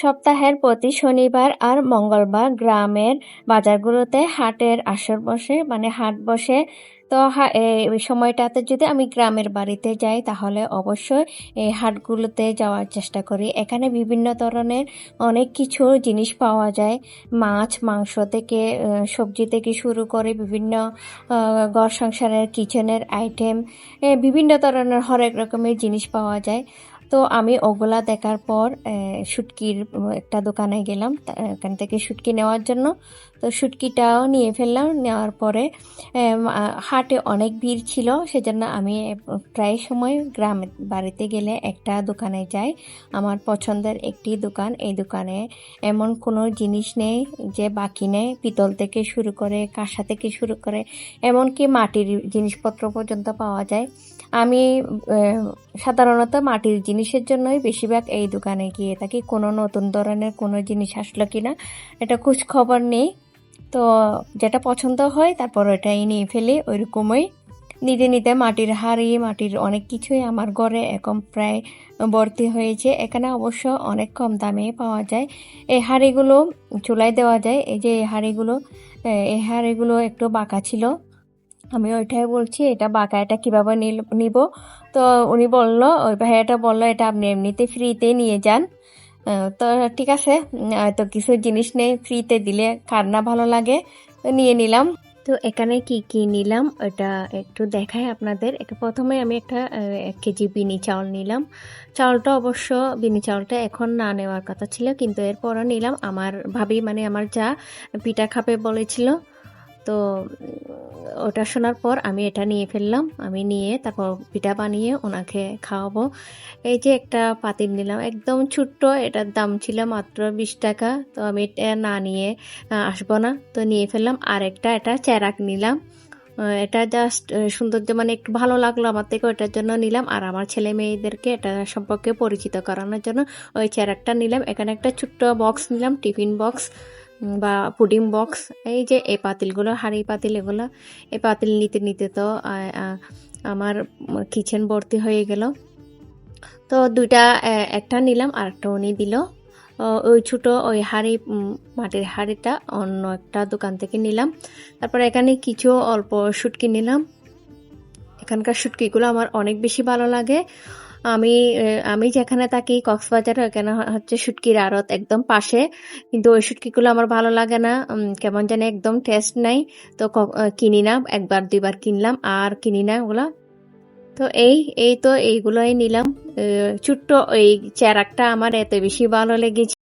সপ্তাহের প্রতি শনিবার আর মঙ্গলবার গ্রামের বাজারগুলোতে হাটের আসর বসে মানে হাট বসে। তো এই সময়টাতে যদি আমি গ্রামের বাড়িতে যাই, তাহলে অবশ্যই এই হাটগুলোতে যাওয়ার চেষ্টা করি। এখানে বিভিন্ন ধরনের অনেক কিছু জিনিস পাওয়া যায়। মাছ, মাংস থেকে সবজি থেকে শুরু করে বিভিন্ন ঘর সংসারের কিচেনের আইটেম বিভিন্ন ধরনের হরেক রকমের জিনিস পাওয়া যায়। তো আমি ওগুলা দেখার পর শুটকির একটা দোকানে গেলাম এখান থেকে শুটকি নেওয়ার জন্য। তো শুটকিটাও নিয়ে ফেললাম, নেওয়ার পরে হাটে অনেক ভিড় ছিল, সেজন্য আমি প্রায় সময় গ্রামের বাড়িতে গেলে একটা দোকানে যাই। আমার পছন্দের একটি দোকান, এই দোকানে এমন কোনো জিনিস নেই যে বাকি নেই, পিতল থেকে শুরু করে, কাঁসা থেকে শুরু করে, এমনকি মাটির জিনিসপত্র পর্যন্ত পাওয়া যায়। আমি সাধারণত মাটির জিনিসের জন্যই বেশিরভাগ এই দোকানে গিয়ে থাকি। কোনো নতুন ধরনের কোনো জিনিস আসলো কিনা, এটা খোঁজ খবর নেই। তো যেটা পছন্দ হয় তারপর ওটাই নিয়ে ফেলি, ওইরকমই। নিতে নিতে মাটির হাড়ি, মাটির অনেক কিছুই আমার ঘরে এখন প্রায় ভর্তি হয়েছে। এখানে অবশ্য অনেক কম দামে পাওয়া যায়। এই হাঁড়িগুলো চুলায় দেওয়া যায়। এই যে এই হাঁড়িগুলো এই হাঁড়িগুলো একটু বাঁকা ছিল। আমি ওইটাই বলছি, এটা বাঁকা এটা কীভাবে নিব? তো উনি বলল, ওই ভাইয়াটা বলল, এটা আপনি এমনিতে ফ্রিতে নিয়ে যান। তো ঠিক আছে তো কিছু জিনিস নেই ফ্রিতে দিলে কার না ভালো লাগে নিয়ে নিলাম। তো এখানে কি কি নিলাম? ওটা একটু দেখাই আপনাদের। এটা প্রথমে আমি একটা এক কেজি বিনি চাউল নিলাম। চাউলটা অবশ্য, বিনি চাউলটা এখন না নেওয়ার কথা ছিল, কিন্তু এরপরও নিলাম। আমার ভাবি মানে আমার যা পিঠা খাবে বলেছিল তো, ওটা শোনার পর আমি এটা নিয়ে ফেললাম। আমি নিয়ে তারপর পিঠা বানিয়ে ওনাকে খাওয়াবো। এই যে একটা পাতিল নিলাম, একদম ছোট্ট, এটার দাম ছিল মাত্র বিশ টাকা। তো আমি এটা না নিয়ে আসব না। তো নিয়ে ফেললাম, আর একটা এটা চেরাক নিলাম। এটা জাস্ট সৌন্দর্য মানে একটু ভালো লাগল আমার থেকে ওটার জন্য নিলাম। আর আমার ছেলে মেয়েদেরকে এটা সম্পর্কে পরিচিত করানোর জন্য ওই চেরাকটা নিলাম। এখানে একটা ছোট্ট বক্স নিলাম টিফিন বক্স বা পুডিং বক্স এই যে এই পাতিলগুলো হাঁড়ি পাতিল এগুলো, এই পাতিল নিতে নিতে তো আমার কিচেন ভর্তি হয়ে গেল। তো দুইটা একটা নিলাম আর একটা উনি দিল। ওই ছোটো ওই হাঁড়ি মাটির হাঁড়িটা অন্য একটা দোকান থেকে নিলাম। তারপর এখানে কিছু অল্প শুটকি নিলাম। এখানকার শুটকিগুলো আমার অনেক বেশি ভালো লাগে। আমি আমি যেখানে থাকি, কক্সবাজার ওখানে হচ্ছে শুটকির আড়ত একদম পাশে। কিন্তু ওই শুটকিগুলো আমার ভালো লাগে না। কেমন জানি একদম টেস্ট নাই। তো কিনি না, একবার, দুইবার কিনলাম, আর কিনি না ওগুলো। তো এই এই তো এইগুলোই নিলাম। ছোট্ট এই চেরাকটা আমার এত বেশি ভালো লেগেছে।